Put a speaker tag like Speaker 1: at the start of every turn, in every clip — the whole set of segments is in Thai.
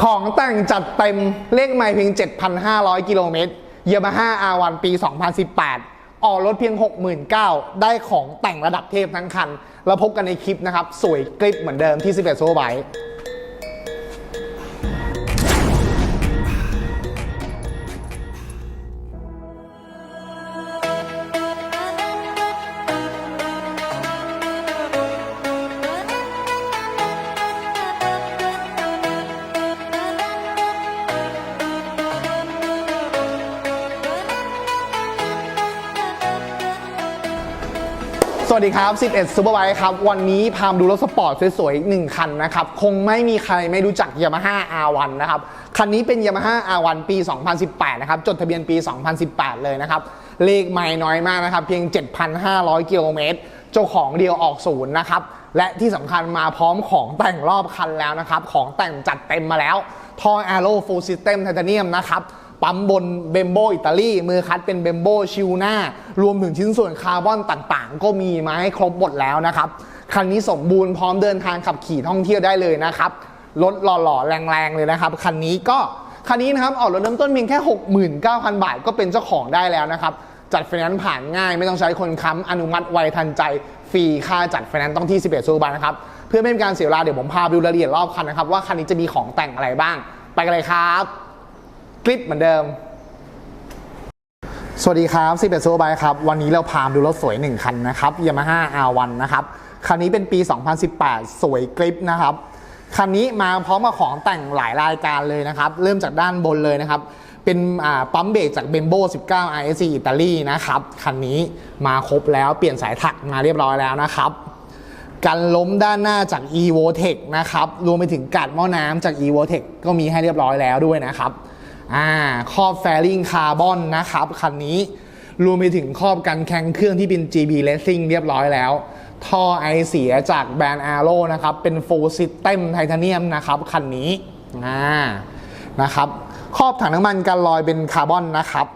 Speaker 1: ของแต่งจัดเต็มเลขไม่เพียง 7,500 กิโลเมตรเยามาฮ่าอาวันปี 2018 ออกรถเพียง 69,000 ได้ของแต่งระดับเทพทั้งคัน แล้วพบกันในคลิปนะครับ สวยกริปเหมือนเดิมที่ 11 โซไบ สวัสดีครับ 11 Super Bike ครับ วันนี้พามดูรถสปอร์ตสวยๆอีกหนึ่งคันนะครับ คงไม่มีใครไม่รู้จัก Yamaha R1 นะครับ คันนี้เป็น Yamaha R1 ปี 2018 นะครับ จดทะเบียนปี 2018 เลยนะครับ เลขไม่น้อยมากนะครับ เพียง 7,500 กิโลเมตร เจ้าของเดียวออกศูนย์นะครับ และที่สำคัญมาพร้อมของแต่งรอบคันแล้วนะครับ ของแต่งจัดเต็มมาแล้ว ท่อ Aero Full System Titanium นะครับ ปั๊มบนเบมโบอิตาลีมือคัดเป็นเบมโบชิวหน้า รวมถึงชิ้นส่วนคาร์บอนต่างๆ ก็มีมาให้ครบหมดแล้วนะครับ คันนี้สมบูรณ์พร้อมเดินทางขับขี่ท่องเที่ยวได้เลยนะครับรถหล่อๆ แรงๆ เลยนะครับ คันนี้ก็คันนี้นะครับออกรถเริ่มต้นเพียงแค่ 69,000 บาทก็เป็นเจ้าของได้แล้วนะครับจัดไฟแนนซ์ผ่านง่ายไม่ต้องใช้คนค้ำอนุมัติไวทันใจฟรีค่าจัดไฟแนนซ์ต้องที่ 11ซูบานะครับเพื่อไม่เป็นการเสียเวลาเดี๋ยวผมพาดูรายละเอียดรอบคันนะครับว่าคันนี้จะมีของแต่งอะไรบ้าง ไปกันเลยครับ คลิปเหมือนเดิม สวัสดีครับ11 Super Bike ครับ วันนี้เราพามดูรถสวย 1 คันนะครับ Yamaha R1 นะครับ คันนี้เป็นปี 2018 สวยกริปนะครับ คันนี้มาพร้อมกับของแต่งหลายรายการเลยนะครับ เริ่มจากด้านบนเลยนะครับ เป็นปั๊มเบรกจาก Bembo 19 ISC อิตาลีนะครับ คันนี้มาครบแล้วเปลี่ยนสายถักมาเรียบร้อยแล้วนะครับกันล้มด้านหน้าจาก EVOTEC นะครับ รวมไปถึงกัดหม้อน้ำจาก EVOTEC ก็มีให้เรียบร้อยแล้วด้วยนะครับ อ่าครอบแฟริงคาร์บอนนะครับคันนี้ รวมไปถึงครอบกันแข็งเครื่องที่เป็น GB Racing เรียบร้อยแล้ว ท่อไอเสียจากแบรนด์ Arrow นะครับ เป็น Full System Titanium นะครับคันนี้อ่านะครับครอบถังน้ำมันกันลอยเป็นคาร์บอนนะครับ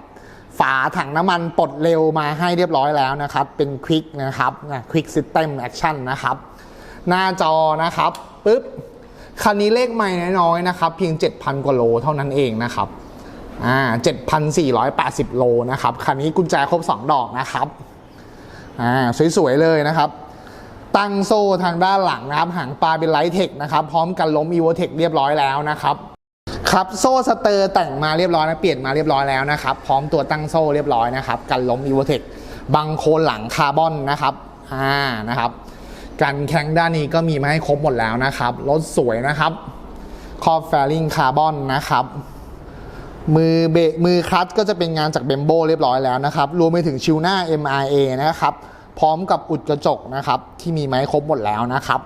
Speaker 1: ฝาถังน้ำมันปลดเร็วมาให้เรียบร้อยแล้วนะครับ เป็นควิกนะครับควิกซิสเต็มแอคชั่นนะครับ หน้าจอนะครับปึ๊บคันนี้เลขไม่น้อยๆนะครับ เพียง 7,000 กว่าโลเท่านั้นเองนะครับ อ่า7,480 โลนะครับ คันนี้กุญแจครบ 2 ดอกนะครับอ่าสวยๆเลยนะครับ ตั้งโซ่ทางด้านหลังนะครับ หางปลาเป็นไลท์เทคนะครับ พร้อมกันล้มอีโวเทคเรียบร้อยแล้วนะครับครับโซ่สเตอร์แต่งมาเรียบร้อยนะเปลี่ยนมาเรียบร้อยแล้วนะครับ พร้อมตัวตั้งโซ่เรียบร้อยนะครับ กันล้มอีโวเทคบังโคนหลังคาร์บอนนะครับอ่านะครับกันแข้งด้านนี้ก็มีมาให้ครบหมดแล้วนะครับรถสวยนะครับ ครอบแฟริงคาร์บอนนะครับ มือเบรกมือคัตก็จะเป็นงานจากเบมโบเรียบร้อยแล้วนะครับ รวมไปถึงชิวหน้า MRA นะครับ พร้อมกับอุดกระจกนะครับ ที่มีไม้ครบหมดแล้วนะครับ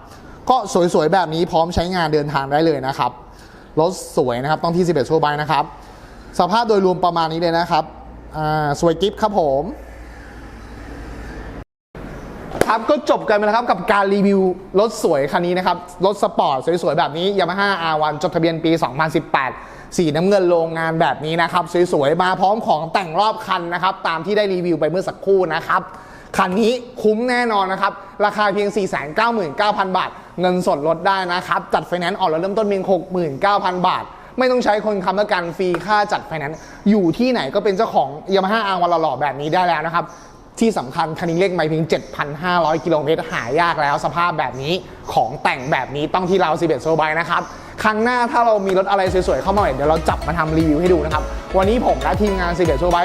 Speaker 1: ก็สวยๆ แบบนี้พร้อมใช้งานเดินทางได้เลยนะครับ รถสวยนะครับ ต้องที่ 11ชั่วไบนะครับ สภาพโดยรวมประมาณนี้เลยนะครับอ่าสวยกิฟครับผมครับก็จบกันไปแล้วครับกับการรีวิวรถสวยคันนี้นะครับ รถสปอร์ตสวยๆ แบบนี้ Yamaha R1 จดทะเบียนปี 2018 สีน้ำเงินโรงงานแบบนี้นะครับ สวยๆ มาพร้อมของแต่งรอบคันนะครับ ตามที่ได้รีวิวไปเมื่อสักครู่นะครับคันนี้คุ้มแน่นอนนะครับ ราคาเพียง 499,000 บาท เงินสดลดได้นะครับ จัดไฟแนนซ์ออกแล้วเริ่มต้นเพียง 69,000 บาท ไม่ต้องใช้คนค้ำประกันฟรีค่าจัดไฟแนนซ์อยู่ที่ไหนก็เป็นเจ้าของ Yamaha R1 หล่อแบบนี้ได้แล้วนะครับ ที่สำคัญคันนี้เลขไม่เพียง 7,500 กิโลเมตรหายากแล้วสภาพแบบนี้ของแต่งแบบนี้ต้องที่เรา11โซบายนะครับครั้งหน้าถ้าเรามีรถอะไรสวยๆเข้ามาใหม่เดี๋ยวเราจับมาทำรีวิวให้ดูนะครับ วันนี้ผมและทีมงาน11โซบาย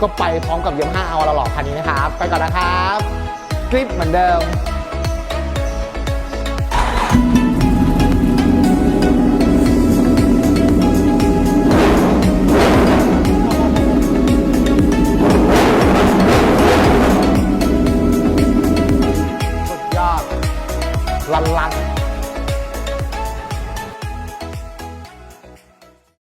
Speaker 1: ก็ไปพร้อมกับยมห้าเอาละหลอกคันนี้นะครับ ไปก่อนนะครับ คลิปเหมือนเดิม la.